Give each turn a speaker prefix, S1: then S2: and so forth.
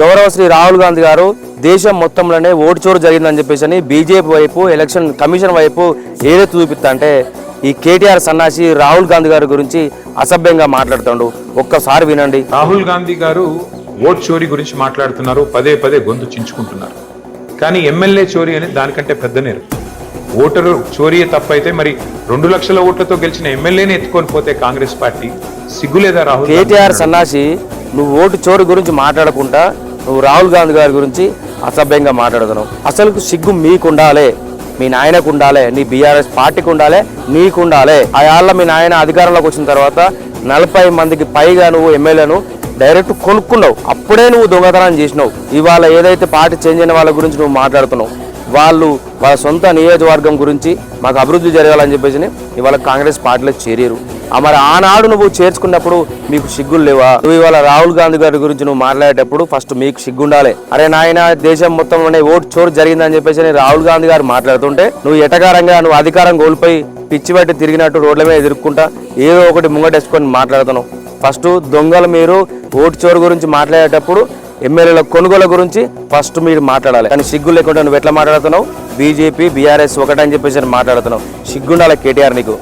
S1: గౌరవ శ్రీ రాహుల్ గాంధీ గారు దేశం మొత్తంలోనే ఓటు చోరు జరిగిందని చెప్పేసి అని బీజేపీ వైపు ఎలక్షన్ కమిషన్ వైపు ఏదైతే చూపిస్తా అంటే ఈ కేటీఆర్ సన్నాసి రాహుల్ గాంధీ గారి గురించి అసభ్యంగా మాట్లాడుతాడు. ఒక్కసారి వినండి.
S2: రాహుల్ గాంధీ గారు ఓట్ చోరీ గురించి మాట్లాడుతున్నారు. పదే పదే గొంతు చించుకుంటున్నారు. కానీ ఎమ్మెల్యే చోరీ అనేది దానికంటే పెద్ద నేరం. ఓటరు చోరీ తప్పైతే మరి రెండు లక్షల ఓట్లతో గెలిచిన ఎమ్మెల్యేని ఎత్తుకొని పోతే కాంగ్రెస్ పార్టీ సిగ్గులేదా రాహుల్?
S1: కేటీఆర్ సన్నాసి నువ్వు ఓటు చోరు గురించి మాట్లాడకుండా నువ్వు రాహుల్ గాంధీ గారి గురించి అసభ్యంగా మాట్లాడుతున్నావు. అసలు సిగ్గు మీకు ఉండాలి మీ నాయనకు ఉండాలి. నీ బీఆర్ఎస్ పార్టీకి ఉండాలి. నీకు ఉండాలి. ఆయాళ్ళ మీ నాయన అధికారంలోకి వచ్చిన తర్వాత నలభై మందికి పైగా నువ్వు ఎమ్మెల్యేను డైరెక్ట్ కొనుక్కున్నావు. అప్పుడే నువ్వు దొంగతనం చేసినావు. ఇవాళ ఏదైతే పార్టీ చేంజ్ అయిన వాళ్ళ గురించి నువ్వు మాట్లాడుతున్నావు వాళ్ళు వాళ్ళ సొంత నియోజకవర్గం గురించి మాకు అభివృద్ధి జరగాలని చెప్పేసి ఇవాళ కాంగ్రెస్ పార్టీలో చేరారు. మరి ఆనాడు నువ్వు చేర్చుకున్నప్పుడు మీకు సిగ్గులు లేవా? నువ్వు ఇవాళ రాహుల్ గాంధీ గారి గురించి నువ్వు మాట్లాడేటప్పుడు ఫస్ట్ మీకు సిగ్గుండాలి. అరే నాయన దేశం మొత్తంలోనే ఓటు చోరు జరిగిందని చెప్పేసి రాహుల్ గాంధీ గారు మాట్లాడుతుంటే నువ్వు ఎటకారంగా నువ్వు అధికారం కోల్పోయి పిచ్చి పట్టి తిరిగినట్టు రోడ్ల మీద ఎదుర్కొంటా ఏదో ఒకటి ముంగటేసుకొని మాట్లాడుతున్నావు. ఫస్ట్ దొంగలు మీరు ఓటు చోరు గురించి మాట్లాడేటప్పుడు ఎమ్మెల్యేల కొనుగోలు గురించి ఫస్ట్ మీరు మాట్లాడాలి. కానీ సిగ్గు లేకుండా నువ్వు ఎట్లా మాట్లాడుతున్నావు? బీజేపీ బీఆర్ఎస్ ఒకటని చెప్పేసి మాట్లాడుతున్నావు. సిగ్గుండాలి కేటీఆర్ నీకు.